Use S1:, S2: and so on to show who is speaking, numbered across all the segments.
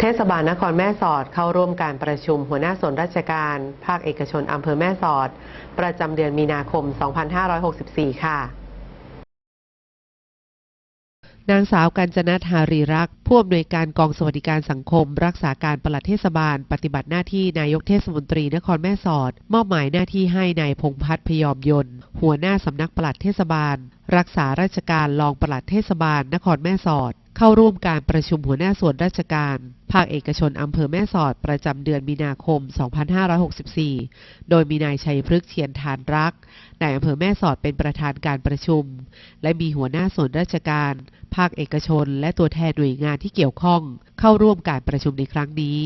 S1: เทศบาลนครแม่สอดเข้าร่วมการประชุมหัวหน้าส่วนราชการ ภาคเอกชนอำเภอแม่สอด ประจำเดือนมีนาคม 2564 ค่ะ
S2: นางสาวกัญจนัทหารีรักษ์ผู้อำนวยการกองสวัสดิการสังคม รักษาการปลัดเทศบาล ปฏิบัติหน้าที่นายกเทศมนตรีนครแม่สอด มอบหมายหน้าที่ให้นายพงพัฒน์พยอมยนต์ หัวหน้าสำนักปลัดเทศบาลรักษาราชการรองปลัดเทศบาล นครแม่สอด เข้าร่วมการประชุมหัวหน้าส่วนราชการ ภาคเอกชนอำเภอแม่สอดประจำเดือนมีนาคม 2564 โดยมีนายชัยพฤกษ์เชียนทานรักนายอำเภอแม่สอดเป็นประธานการประชุม และมีหัวหน้าส่วนราชการ ภาคเอกชน และตัวแทนหน่วยงานที่เกี่ยวข้อง เข้าร่วมการประชุมในครั้งนี้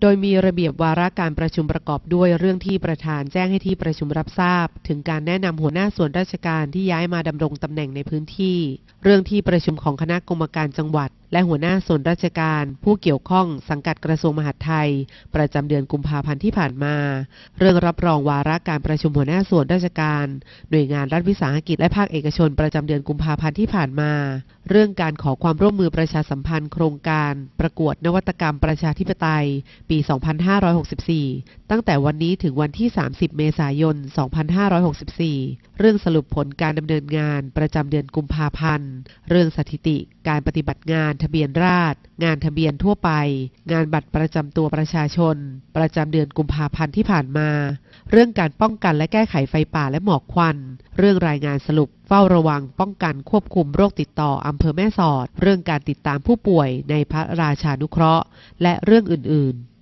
S2: โดยมีระเบียบวาระการประชุมประกอบด้วยเรื่องที่ประธานแจ้งให้ที่ประชุมรับทราบ ถึงการแนะนำหัวหน้าส่วนราชการที่ย้ายมาดำรงตำแหน่งในพื้นที่ เรื่องที่ประชุมของคณะกรรมการจังหวัด และหัวหน้าส่วนราชการ ผู้เกี่ยวข้องสังกัดกระทรวงมหาดไทย ประจำเดือนกุมภาพันธ์ที่ผ่านมา เรื่องรับรองวาระการประชุมหัวหน้าส่วนราชการ หน่วยงานรัฐวิสาหกิจและภาคเอกชนประจำเดือนกุมภาพันธ์ที่ผ่านมา เรื่องการขอความร่วมมือประชาสัมพันธ์ โครงการ ประกวดนวัตกรรมประชาธิปไตย ปี 2564 ตั้งแต่วันนี้ถึงวันที่ 30 เมษายน 2564 เรื่องสรุปผลการดำเนินงานประจำเดือนกุมภาพันธ์ เรื่องสถิติ การปฏิบัติงานทะเบียนราษฎรงานทะเบียนทั่วไป งานบัตรประจำตัวประชาชน ประจำเดือนกุมภาพันธ์ที่ผ่านมา เรื่องการป้องกันและแก้ไขไฟป่าและหมอกควัน เรื่องรายงานสรุปเฝ้าระวังป้องกันควบคุมโรคติดต่ออำเภอแม่สอด เรื่องการติดตามผู้ป่วยในพระราชานุเคราะห์ และเรื่องอื่น ๆ